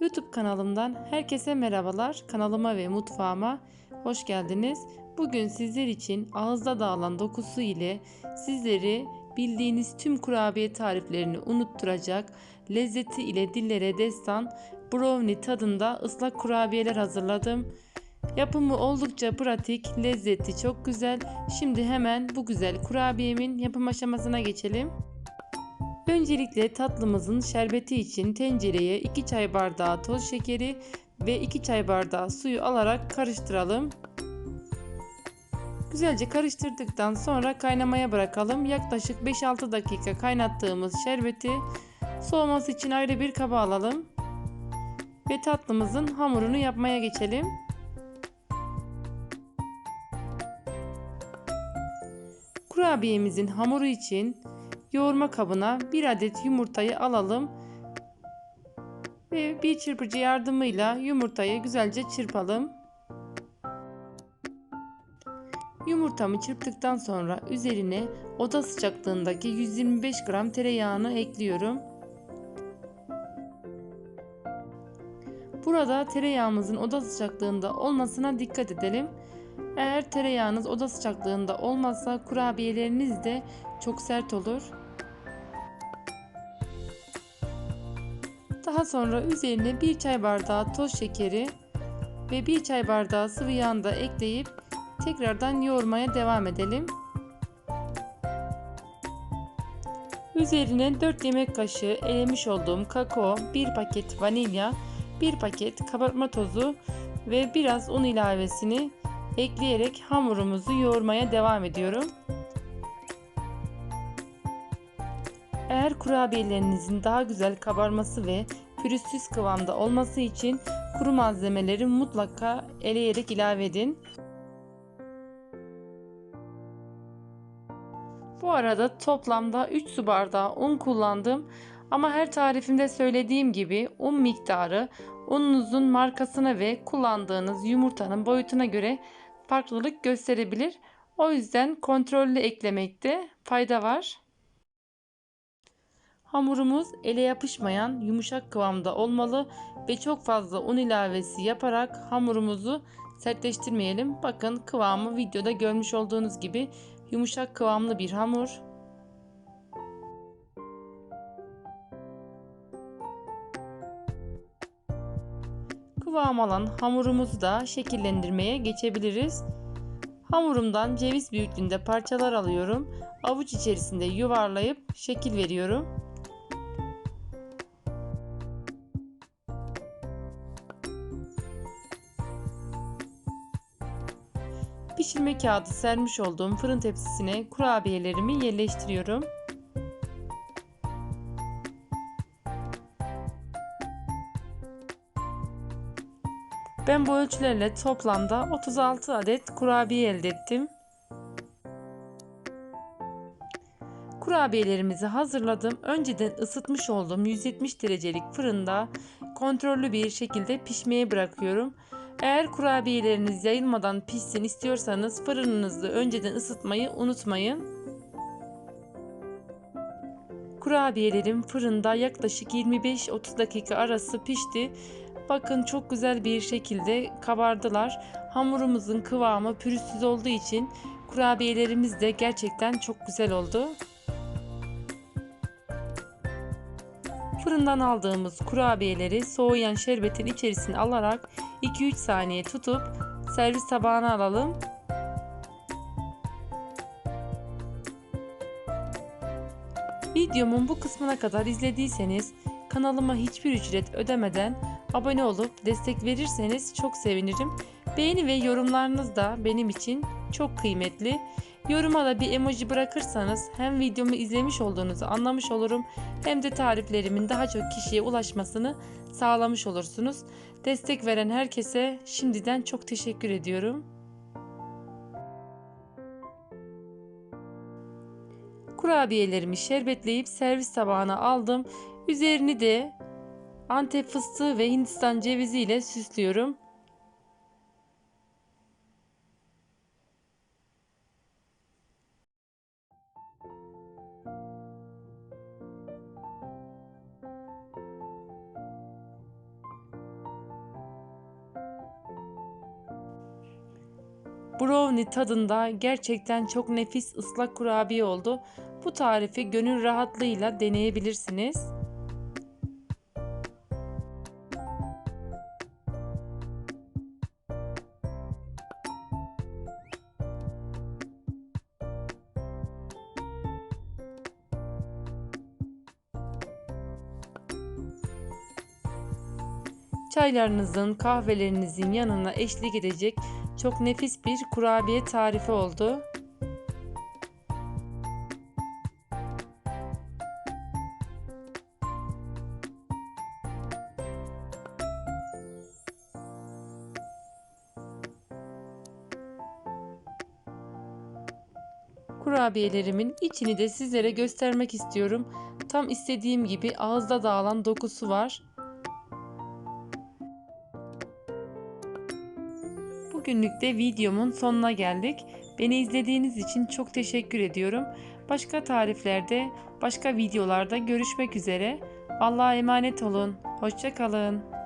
YouTube kanalımdan herkese merhabalar. Kanalıma ve mutfağıma hoş geldiniz. Bugün sizler için ağızda dağılan dokusu ile sizleri bildiğiniz tüm kurabiye tariflerini unutturacak, lezzeti ile dillere destan brownie tadında ıslak kurabiyeler hazırladım. Yapımı oldukça pratik, lezzeti çok güzel. Şimdi hemen bu güzel kurabiyemin yapım aşamasına geçelim. Öncelikle tatlımızın şerbeti için tencereye 2 çay bardağı toz şekeri ve 2 çay bardağı suyu alarak karıştıralım. Güzelce karıştırdıktan sonra kaynamaya bırakalım. Yaklaşık 5-6 dakika kaynattığımız şerbeti soğuması için ayrı bir kaba alalım. Ve tatlımızın hamurunu yapmaya geçelim. Kurabiyemizin hamuru için yoğurma kabına bir adet yumurtayı alalım ve bir çırpıcı yardımıyla yumurtayı güzelce çırpalım. Yumurtamı çırptıktan sonra üzerine oda sıcaklığındaki 125 gram tereyağını ekliyorum. Burada tereyağımızın oda sıcaklığında olmasına dikkat edelim. Eğer tereyağınız oda sıcaklığında olmazsa kurabiyeleriniz de çok sert olur. Daha sonra üzerine bir çay bardağı toz şekeri ve bir çay bardağı sıvı yağını da ekleyip tekrardan yoğurmaya devam edelim. Üzerine 4 yemek kaşığı elemiş olduğum kakao, 1 paket vanilya, 1 paket kabartma tozu ve biraz un ilavesini ekleyerek hamurumuzu yoğurmaya devam ediyorum. Kurabiyelerinizin daha güzel kabarması ve pürüzsüz kıvamda olması için kuru malzemeleri mutlaka eleyerek ilave edin. Bu arada toplamda 3 su bardağı un kullandım. Ama her tarifimde söylediğim gibi un miktarı ununuzun markasına ve kullandığınız yumurtanın boyutuna göre farklılık gösterebilir. O yüzden kontrollü eklemekte fayda var. Hamurumuz ele yapışmayan yumuşak kıvamda olmalı ve çok fazla un ilavesi yaparak hamurumuzu sertleştirmeyelim. Bakın kıvamı videoda görmüş olduğunuz gibi yumuşak kıvamlı bir hamur. Kıvam alan hamurumuzu da şekillendirmeye geçebiliriz. Hamurumdan ceviz büyüklüğünde parçalar alıyorum. Avuç içerisinde yuvarlayıp şekil veriyorum. Pişirme kağıdı sermiş olduğum fırın tepsisine kurabiyelerimi yerleştiriyorum. Ben bu ölçülerle toplamda 36 adet kurabiye elde ettim. Kurabiyelerimizi hazırladım. Önceden ısıtmış olduğum 170 derecelik fırında kontrollü bir şekilde pişmeye bırakıyorum. Eğer kurabiyeleriniz yayılmadan pişsin istiyorsanız fırınınızı önceden ısıtmayı unutmayın. Kurabiyelerim fırında yaklaşık 25-30 dakika arası pişti. Bakın çok güzel bir şekilde kabardılar. Hamurumuzun kıvamı pürüzsüz olduğu için kurabiyelerimiz de gerçekten çok güzel oldu. Fırından aldığımız kurabiyeleri soğuyan şerbetin içerisine alarak 2-3 saniye tutup servis tabağına alalım. Videomun bu kısmına kadar izlediyseniz kanalıma hiçbir ücret ödemeden abone olup destek verirseniz çok sevinirim. Beğeni ve yorumlarınız da benim için çok kıymetli. Yoruma da bir emoji bırakırsanız hem videomu izlemiş olduğunuzu anlamış olurum hem de tariflerimin daha çok kişiye ulaşmasını sağlamış olursunuz. Destek veren herkese şimdiden çok teşekkür ediyorum. Kurabiyelerimi şerbetleyip servis tabağına aldım. Üzerini de Antep fıstığı ve Hindistan cevizi ile süslüyorum. Brownie tadında gerçekten çok nefis ıslak kurabiye oldu. Bu tarifi gönül rahatlığıyla deneyebilirsiniz. Çaylarınızın, kahvelerinizin yanına eşlik edecek çok nefis bir kurabiye tarifi oldu. Kurabiyelerimin içini de sizlere göstermek istiyorum. Tam istediğim gibi ağızda dağılan dokusu var. Bugünlük de videomun sonuna geldik. Beni izlediğiniz için çok teşekkür ediyorum. Başka tariflerde, başka videolarda görüşmek üzere. Allah'a emanet olun. Hoşçakalın.